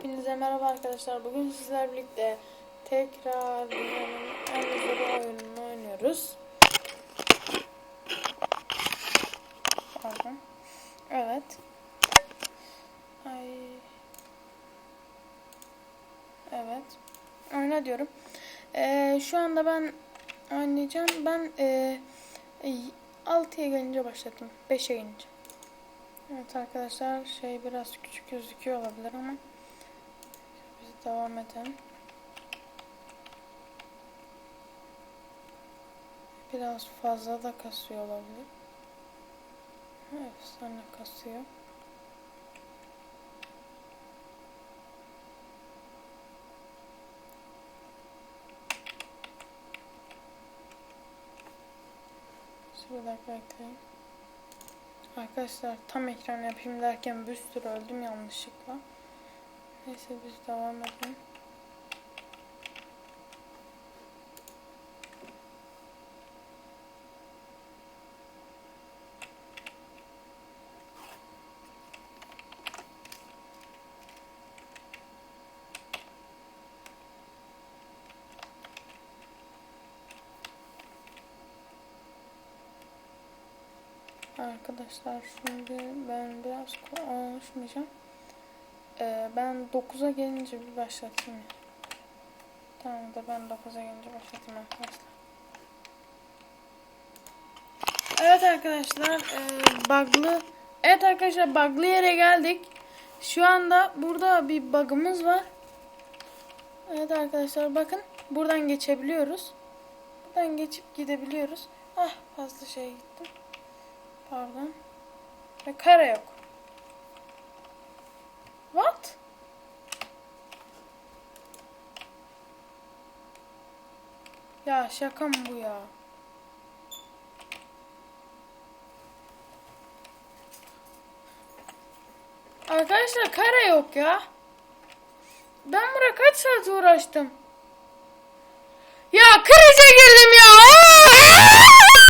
Hepinize merhaba arkadaşlar. Bugün sizlerle birlikte tekrar dünyanın en zor oyununu oynuyoruz. Pardon. Evet. Ay. Evet. Oyna diyorum. Ee, şu anda ben oynayacağım. Ben e, 6'ya gelince başladım. 5'e gelince. Evet arkadaşlar şey biraz küçük gözüküyor olabilir ama devam edelim. Biraz fazla da kasıyor olabilir. Evet sana kasıyor. Bir dakika bekleyin. Arkadaşlar tam ekran yapayım derken bir sürü öldüm yanlışlıkla. Neyse biz devam edelim. Arkadaşlar şimdi ben biraz konuşmayacağım. Ee, ben 9'a gelince bir başlatayım. Tamam da ben 9'a gelince başlatayım arkadaşlar. Evet arkadaşlar e, bug'lı Evet arkadaşlar bug'lı yere geldik. Şu anda burada bir bug'ımız var. Evet arkadaşlar bakın buradan geçebiliyoruz. Buradan geçip gidebiliyoruz. Ah fazla şey gittim. Pardon. Ve kare yok. What? Ya şaka mı bu ya? Arkadaşlar kare yok ya. Ben buraya kaç saat uğraştım?